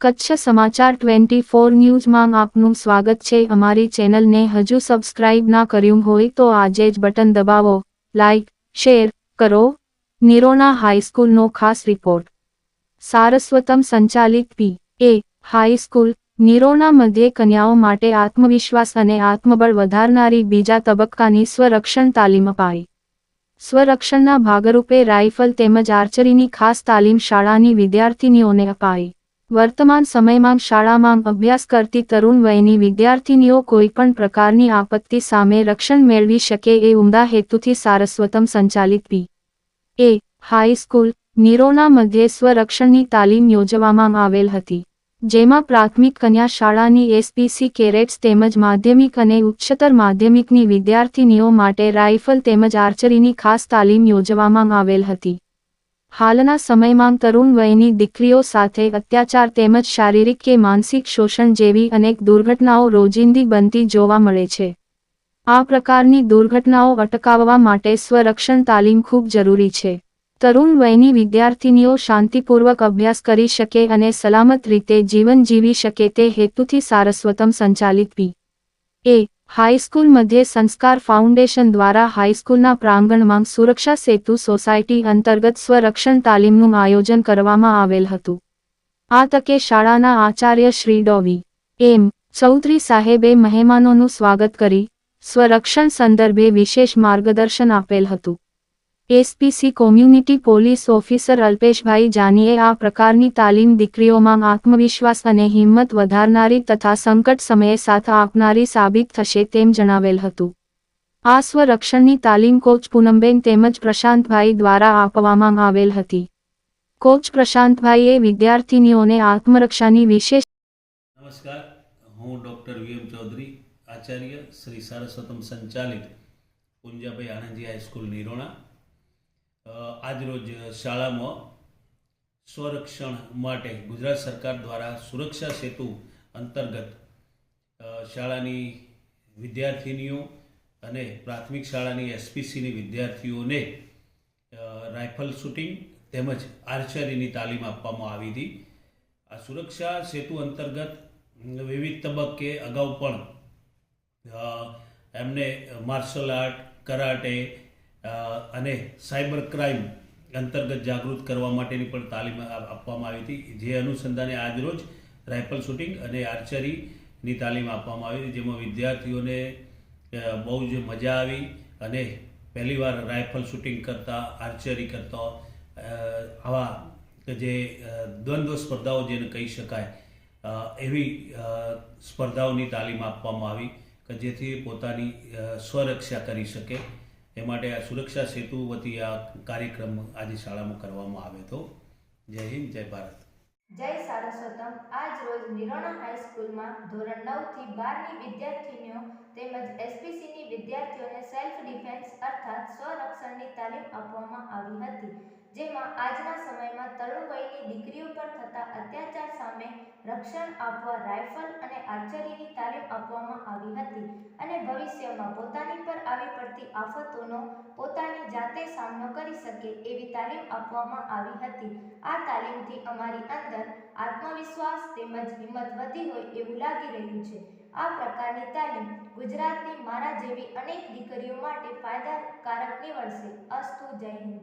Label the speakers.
Speaker 1: કચ્છ સમાચાર twenty four ન્યૂઝમાં આપનું સ્વાગત છે. અમારી ચેનલને હજુ સબસ્ક્રાઇબ ના કર્યું હોય તો આજે જ બટન દબાવો, લાઇક, શેર કરો. નિરોના હાઈસ્કૂલનો ખાસ રિપોર્ટ. સારસ્વતમ સંચાલિત પી. એ. હાઈસ્કૂલ નિરોના મધ્યે કન્યાઓ માટે આત્મવિશ્વાસ અને આત્મબળ વધારનારી બીજા તબક્કાની સ્વરક્ષણ તાલીમ અપાઈ. સ્વરક્ષણના ભાગરૂપે રાઇફલ તેમજ આર્ચરીની ખાસ તાલીમ શાળાની વિદ્યાર્થિનીઓને અપાઈ. વર્તમાન સમયમાં શાળામાં અભ્યાસ કરતી તરુણ વયની વિદ્યાર્થીનીઓ કોઈપણ પ્રકારની આપત્તિ સામે રક્ષણ મેળવી શકે એ ઉમદા હેતુથી સારસ્વતમ સંચાલિત પી. એ. હાઈસ્કૂલ નિરોના મધ્યે સ્વરક્ષણની તાલીમ યોજવામાં આવેલ હતી, જેમાં પ્રાથમિક કન્યા શાળાની એસપીસી કેરેટ્સ તેમજ માધ્યમિક અને ઉચ્ચતર માધ્યમિકની વિદ્યાર્થીનીઓ માટે રાઇફલ તેમજ આર્ચરીની ખાસ તાલીમ યોજવામાં આવેલ હતી. હાલના સમયમાં તરુણ વયની દીકરીઓ સાથે અત્યાચાર તેમજ શારીરિક કે માનસિક શોષણ જેવી અનેક દુર્ઘટનાઓ રોજિંદી બનતી જોવા મળે છે. આ પ્રકારની દુર્ઘટનાઓ અટકાવવા માટે સ્વરક્ષણ તાલીમ ખૂબ જરૂરી છે. તરુણ વયની વિદ્યાર્થિનીઓ શાંતિપૂર્વક અભ્યાસ કરી શકે અને સલામત રીતે જીવન જીવી શકે તે હેતુથી સારસ્વતમ સંચાલિત પી. એ. હાઈસ્કૂલ મધ્યે સંસ્કાર ફાઉન્ડેશન દ્વારા હાઈસ્કૂલના પ્રાંગણમાં સુરક્ષા સેતુ સોસાયટી અંતર્ગત સ્વરક્ષણ તાલીમનું આયોજન કરવામાં આવેલ હતું. આ તકે શાળાના આચાર્ય શ્રી ડોવી એમ. ચૌધરી સાહેબે મહેમાનોનું સ્વાગત કરી સ્વરક્ષણ સંદર્ભે વિશેષ માર્ગદર્શન આપેલ હતું. SPC community police officer Alpeshbhai જાનીએ આ પ્રકારની તાલીમ દીકરીઓમાં આત્મવિશ્વાસ અને હિંમત વધારનારી તથા સંકટ સમયે સાથ આપનારી સાબિત થશે તેમ જણાવેલ હતું. આ સ્વરક્ષણની તાલીમ કોચ પૂનમબેન તેમજ પ્રશાંતભાઈ દ્વારા આપવામાં આવેલ હતી. કોચ પ્રશાંતભાઈએ વિદ્યાર્થીનીઓને આત્મરક્ષાની વિશેષ
Speaker 2: નમસ્કાર, હું ડૉક્ટર વીએમ ચૌધરી, આચાર્ય શ્રી સરસ્વતમ સંચાલિત પુંજાભાઈ આનંદજી હાઈસ્કૂલ નિરોણા આજરોજ શાળામાં સ્વરક્ષણ માટે ગુજરાત સરકાર દ્વારા સુરક્ષા સેતુ અંતર્ગત શાળાની વિદ્યાર્થીનીઓ અને પ્રાથમિક શાળાની એસપીસીની વિદ્યાર્થીઓને રાઇફલ શૂટિંગ તેમજ આર્ચરીની તાલીમ આપવામાં આવી હતી. આ સુરક્ષા સેતુ અંતર્ગત વિવિધ તબક્કે અગાઉ પણ એમને માર્શલ આર્ટ કરાટે અને સાયબર ક્રાઇમ અંતર્ગત જાગૃત કરવા માટેની પણ તાલીમ આપવામાં આવી હતી. જે અનુસંધાને આજરોજ રાઇફલ શૂટિંગ અને આર્ચરીની તાલીમ આપવામાં આવી હતી, જેમાં વિદ્યાર્થીઓને બહુ જ મજા આવી અને પહેલીવાર રાઇફલ શૂટિંગ કરતા, આર્ચરી કરતા આવા જે દ્વંદ્વ સ્પર્ધાઓ જેને કહી શકાય એવી સ્પર્ધાઓની તાલીમ આપવામાં આવી કે જેથી પોતાની સ્વરક્ષા કરી શકે. એ માટે આ સુરક્ષા સેતુ વતી આ કાર્યક્રમ આજે શાળામાં કરવામાં આવ્યો હતો જય હિન્દ, જય ભારત.
Speaker 3: જય સારસ્વતમ આજ રોજ નિરોણા હાઈસ્કૂલમાં ધોરણ નવથી બારની વિદ્યાર્થીનીઓ તેમજ એસપીસીની વિદ્યાર્થીઓને સેલ્ફ ડિફેન્સ અર્થાત સ્વરક્ષણની તાલીમ આપવામાં આવી હતી, જેમાં આજના સમયમાં તરુણ વયની દીકરીઓ પર થતા અત્યાચાર સામે રક્ષણ આપવા રાઇફલ અને આર્ચરીની તાલીમ આપવામાં આવી હતી અને ભવિષ્યમાં પોતાની પર આવી પડતી આફતોનો પોતાની જાતે સામનો કરી શકે એવી તાલીમ આપવામાં આવી હતી. આ તાલીમથી અમારી અંદર આત્મવિશ્વાસ તેમજ હિંમત વધી હોય એવું લાગી રહ્યું છે. આ પ્રકારની તાલીમ ગુજરાતની મારા જેવી અનેક દીકરીઓ માટે ફાયદાકારક નીવડશે. અસ્તુ જય હિન્દ.